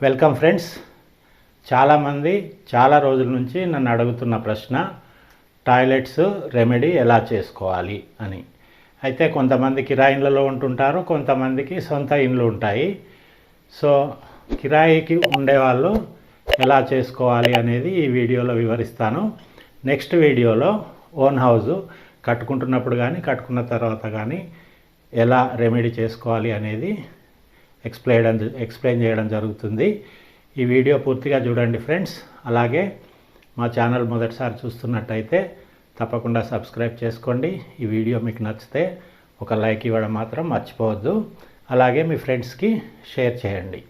Welcome friends చాలామంది చాలా రోజుల నుంచి నన్ను అడుగుతున్న ప్రశ్న టాయిలెట్స్ రెమెడీ ఎలా చేసుకోవాలి? అని. అయితే కొంతమంది కిరాయిన్లలో ఉంటుంటారు కొంతమందికి సొంత ఇండ్లు ఉంటాయి. సో కిరాయికి ఉండేవాళ్ళు ఎలా చేసుకోవాలి అనేది ఈ వీడియోలో వివరిస్తాను. నెక్స్ట్ వీడియోలో ఓన్ హౌస్ కట్టుకుంటున్నప్పుడు కానీ కట్టుకున్న తర్వాత కానీ ఎలా రెమెడీ చేసుకోవాలి అనేది ఎక్స్ప్లెయిన్ ఎక్స్ప్లెయిన్ చేయడం జరుగుతుంది. ఈ వీడియో పూర్తిగా చూడండి ఫ్రెండ్స్. అలాగే మా ఛానల్ మొదటిసారి చూస్తున్నట్టయితే తప్పకుండా సబ్స్క్రైబ్ చేసుకోండి. ఈ వీడియో మీకు నచ్చితే ఒక లైక్ ఇవ్వడం మాత్రం మర్చిపోవద్దు. అలాగే మీ ఫ్రెండ్స్కి షేర్ చేయండి.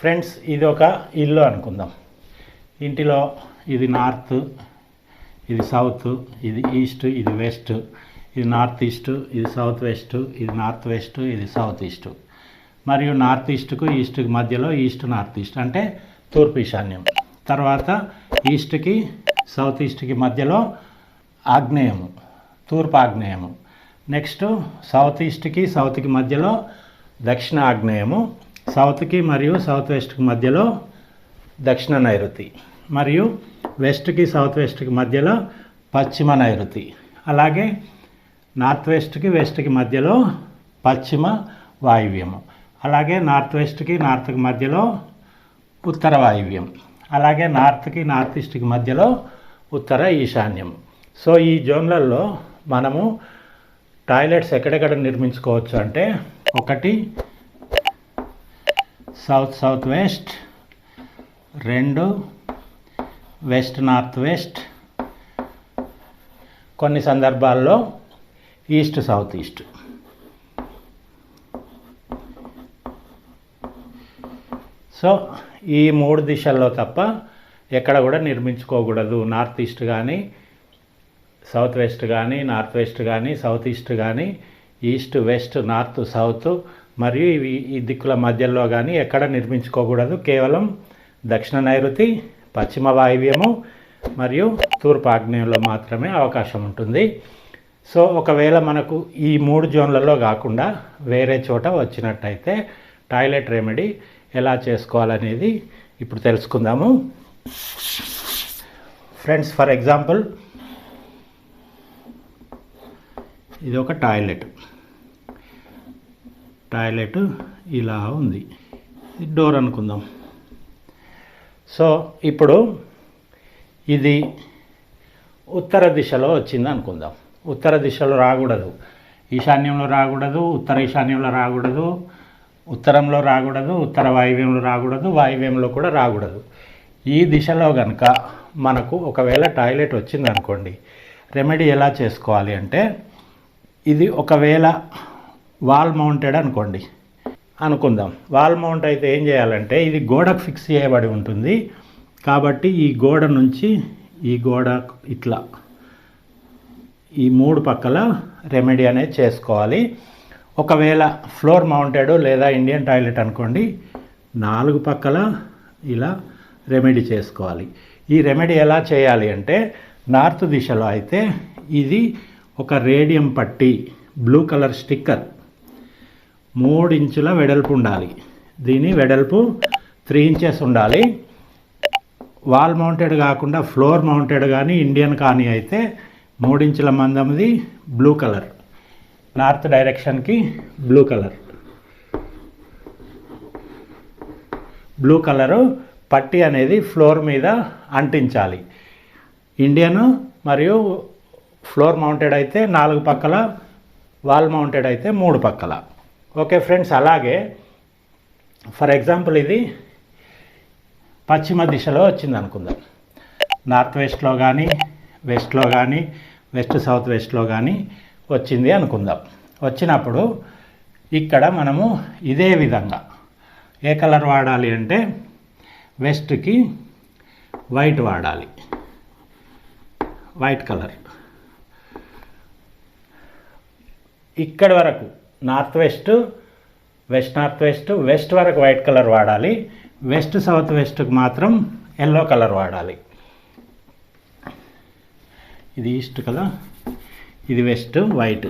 ఫ్రెండ్స్ ఇది ఒక ఇల్లు అనుకుందాం. ఇంటిలో ఇది నార్త్ ఇది సౌత్ ఇది ఈస్ట్ ఇది వెస్ట్. ఇది నార్త్ ఈస్ట్ ఇది సౌత్ వెస్ట్ ఇది నార్త్ వెస్ట్ ఇది సౌత్ ఈస్ట్. మరియు నార్త్ ఈస్ట్కు ఈస్ట్కి మధ్యలో ఈస్ట్ నార్త్ ఈస్ట్ అంటే తూర్పు ఈశాన్యం. తర్వాత ఈస్ట్కి సౌత్ ఈస్ట్కి మధ్యలో ఆగ్నేయము తూర్పు ఆగ్నేయము. నెక్స్ట్ సౌత్ ఈస్ట్కి సౌత్కి మధ్యలో దక్షిణ ఆగ్నేయము సౌత్కి మరియు సౌత్ వెస్ట్కి మధ్యలో దక్షిణ నైరుతి. మరియు వెస్ట్కి సౌత్ వెస్ట్కి మధ్యలో పశ్చిమ నైరుతి. అలాగే నార్త్ వెస్ట్కి వెస్ట్కి మధ్యలో పశ్చిమ వాయువ్యము అలాగే నార్త్ వెస్ట్కి నార్త్కి మధ్యలో ఉత్తర వాయువ్యం. అలాగే నార్త్కి నార్త్ ఈస్ట్కి మధ్యలో ఉత్తర ఈశాన్యం. సో ఈ జోన్లలో మనము టాయిలెట్స్ ఎక్కడెక్కడ నిర్మించుకోవచ్చు అంటే ఒకటి సౌత్ సౌత్ వెస్ట్ రెండు వెస్ట్ నార్త్ వెస్ట్. కొన్ని సందర్భాల్లో ఈస్ట్ సౌత్ ఈస్ట్. సో ఈ మూడు దిశల్లో తప్ప ఎక్కడ కూడా నిర్మించుకోకూడదు. నార్త్ ఈస్ట్ కానీ సౌత్ వెస్ట్ కానీ నార్త్ వెస్ట్ కానీ సౌత్ ఈస్ట్ కానీ ఈస్ట్ వెస్ట్ నార్త్ సౌత్ మరియు ఇవి ఈ దిక్కుల మధ్యలో కానీ ఎక్కడ నిర్మించుకోకూడదు. కేవలం దక్షిణ నైరుతి పశ్చిమ వాయువ్యము మరియు తూర్పు ఆగ్నేయంలో మాత్రమే అవకాశం ఉంటుంది. సో ఒకవేళ మనకు ఈ మూడు జోన్లలో కాకుండా వేరే చోట వచ్చినట్టయితే టాయిలెట్ రెమెడీ ఎలా చేసుకోవాలనేది ఇప్పుడు తెలుసుకుందాము. ఫ్రెండ్స్ ఫర్ ఎగ్జాంపుల్ ఇది ఒక టాయిలెట్. టాయిలెట్ ఇలా ఉంది. డోర్ అనుకుందాం. సో ఇప్పుడు ఇది ఉత్తర దిశలో వచ్చింది అనుకుందాం ఉత్తర దిశలో రాకూడదు. ఈశాన్యంలో రాకూడదు ఉత్తర ఈశాన్యంలో రాకూడదు ఉత్తరంలో రాకూడదు ఉత్తర వాయువ్యంలో రాకూడదు వాయువ్యంలో కూడా రాకూడదు. ఈ దిశలో కనుక మనకు ఒకవేళ టాయిలెట్ వచ్చింది అనుకోండి రెమెడీ ఎలా చేసుకోవాలి అంటే ఇది ఒకవేళ వాల్ మౌంటెడ్ అనుకోండి అనుకుందాం. వాల్ మౌంట్ అయితే ఏం చేయాలంటే ఇది గోడకు ఫిక్స్ చేయబడి ఉంటుంది. కాబట్టి ఈ గోడ నుంచి ఈ గోడ ఇట్లా ఈ మూడు పక్కల రెమెడీ అనేది చేసుకోవాలి. ఒకవేళ ఫ్లోర్ మౌంటెడ్ లేదా ఇండియన్ టాయిలెట్ అనుకోండి నాలుగు పక్కల ఇలా రెమెడీ చేసుకోవాలి. ఈ రెమెడీ ఎలా చేయాలి అంటే నార్త్ దిశలో అయితే ఇది ఒక రేడియం పట్టి బ్లూ కలర్ స్టిక్కర్ మూడు ఇంచుల వెడల్పు ఉండాలి. దీని వెడల్పు త్రీ ఇంచెస్ ఉండాలి. వాల్ మౌంటెడ్ కాకుండా ఫ్లోర్ మౌంటెడ్ కానీ ఇండియన్ కానీ అయితే మూడించుల మందంది బ్లూ కలర్. నార్త్ డైరెక్షన్కి బ్లూ కలర్. బ్లూ కలరు పట్టి అనేది ఫ్లోర్ మీద అంటించాలి. ఇండియను మరియు ఫ్లోర్ మౌంటెడ్ అయితే నాలుగు పక్కల వాల్ మౌంటెడ్ అయితే మూడు పక్కల. ఓకే ఫ్రెండ్స్ అలాగే ఫర్ ఎగ్జాంపుల్ ఇది పశ్చిమ దిశలో వచ్చింది అనుకుందాం నార్త్ వెస్ట్లో కానీ వెస్ట్లో కానీ వెస్ట్ సౌత్ వెస్ట్లో కానీ వచ్చింది అనుకుందాం. వచ్చినప్పుడు ఇక్కడ మనము ఇదే విధంగా ఏ కలర్ వాడాలి అంటే వెస్ట్కి వైట్ వాడాలి. White colour. ఇక్కడ వరకు north west west north west west వరకు వైట్ కలర్ వాడాలి. వెస్ట్ సౌత్ వెస్ట్కి మాత్రం ఎల్లో కలర్ వాడాలి. ఇది ఈస్ట్ కదా? ఇది వెస్ట్ వైట్.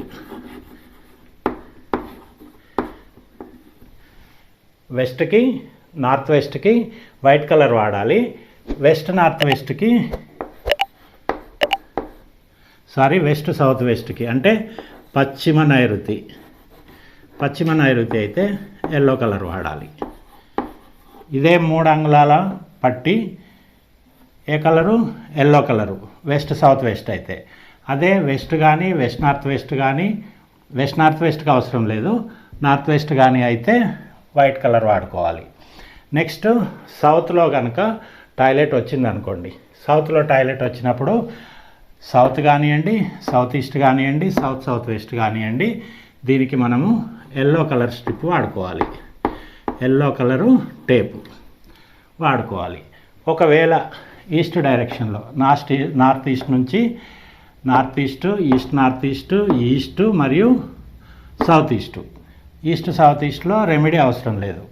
వెస్ట్కి నార్త్ వెస్ట్కి వైట్ కలర్ వాడాలి. వెస్ట్ నార్త్ వెస్ట్కి సారీ వెస్ట్ సౌత్ వెస్ట్కి. అంటే పశ్చిమ నైరుతి. పశ్చిమ నైరుతి అయితే ఎల్లో కలర్ వాడాలి. ఇదే మూడు అంగుళాల పట్టి ఏ colour? Yellow colour. West south west అయితే. అదే వెస్ట్ కానీ వెస్ట్ నార్త్ వెస్ట్ కానీ వెస్ట్ నార్త్ వెస్ట్కి అవసరం లేదు. నార్త్ వెస్ట్ కానీ అయితే వైట్ కలర్ వాడుకోవాలి. నెక్స్ట్ సౌత్లో కనుక టాయిలెట్ వచ్చిందనుకోండి. సౌత్లో టాయిలెట్ వచ్చినప్పుడు సౌత్ కానివ్వండి సౌత్ ఈస్ట్ కానివ్వండి సౌత్ సౌత్ వెస్ట్ కానివ్వండి దీనికి మనము ఎల్లో కలర్ స్ట్రిప్ వాడుకోవాలి. ఎల్లో కలరు టేపు వాడుకోవాలి. ఒకవేళ ఈస్ట్ డైరెక్షన్లో. నార్త్ నార్త్ ఈస్ట్ నుంచి north east east north east east మరియు సౌత్ ఈస్ట్. ఈస్ట్ సౌత్ ఈస్ట్లో రెమెడీ అవసరం లేదు.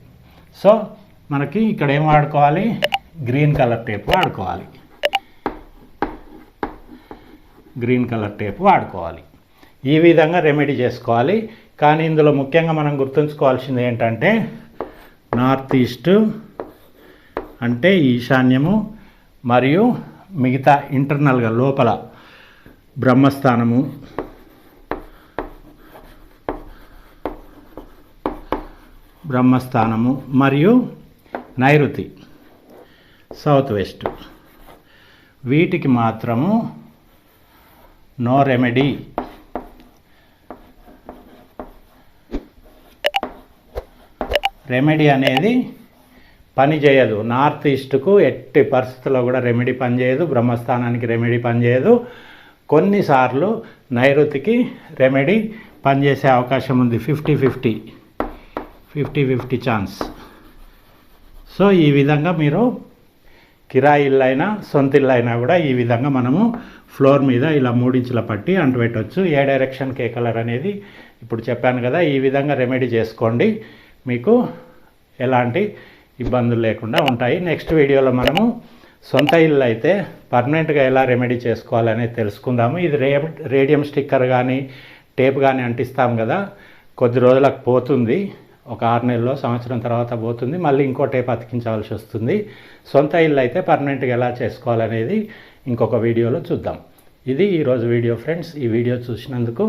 సో మనకి ఇక్కడ ఏం వాడుకోవాలి? గ్రీన్ కలర్ టేప్ వాడుకోవాలి. గ్రీన్ కలర్ టేప్ వాడుకోవాలి. ఈ విధంగా రెమెడీ చేసుకోవాలి. కానీ ఇందులో ముఖ్యంగా మనం గుర్తుంచుకోవాల్సింది ఏంటంటే నార్త్ ఈస్ట్ అంటే ఈశాన్యము మరియు మిగతా ఇంటర్నల్గా లోపల బ్రహ్మస్థానము బ్రహ్మస్థానము మరియు నైరుతి సౌత్ వెస్ట్ వీటికి మాత్రము నో రెమెడీ రెమెడీ అనేది పని చేయదు. నార్త్ ఈస్ట్కు ఎట్టి పరిస్థితుల్లో కూడా రెమెడీ పనిచేయదు బ్రహ్మస్థానానికి రెమెడీ పనిచేయదు కొన్నిసార్లు నైరుతికి రెమెడీ పనిచేసే అవకాశం ఉంది. Fifty fifty. Fifty fifty chance. So ఈ విధంగా మీరు కిరాయి ఇల్లు అయినా సొంత ఇల్లు అయినా కూడా ఈ విధంగా మనము ఫ్లోర్ మీద ఇలా మూడించుల పట్టి అంటుపెట్టవచ్చు ఏ డైరెక్షన్కి ఏ కలర్ అనేది ఇప్పుడు చెప్పాను కదా. ఈ విధంగా రెమెడీ చేసుకోండి. మీకు ఎలాంటి ఇబ్బందులు లేకుండా ఉంటాయి. నెక్స్ట్ వీడియోలో మనము సొంత ఇల్లు అయితే పర్మనెంట్గా ఎలా రెమెడీ చేసుకోవాలనేది తెలుసుకుందాము. ఇది రే రేడియం స్టిక్కర్ కానీ టేప్ కానీ అంటిస్తాం కదా. కొద్ది రోజులకు పోతుంది. ఒక ఆరు నెలలో సంవత్సరం తర్వాత పోతుంది. మళ్ళీ ఇంకో టేప్ అతికించవలసి వస్తుంది. సొంత ఇల్లు అయితే పర్మనెంట్గా ఎలా చేసుకోవాలనేది ఇంకొక వీడియోలో చూద్దాం. ఇది ఈరోజు వీడియో ఫ్రెండ్స్. ఈ వీడియో చూసినందుకు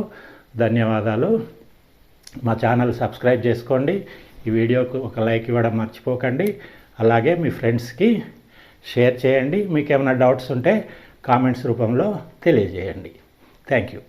ధన్యవాదాలు. మా ఛానల్ సబ్స్క్రైబ్ చేసుకోండి. ఈ వీడియోకు ఒక లైక్ ఇవ్వడం మర్చిపోకండి. అలాగే మీ ఫ్రెండ్స్కి షేర్ చేయండి. మీకు ఏమైనా డౌట్స్ ఉంటే కామెంట్స్ రూపంలో తెలియజేయండి. Thank you.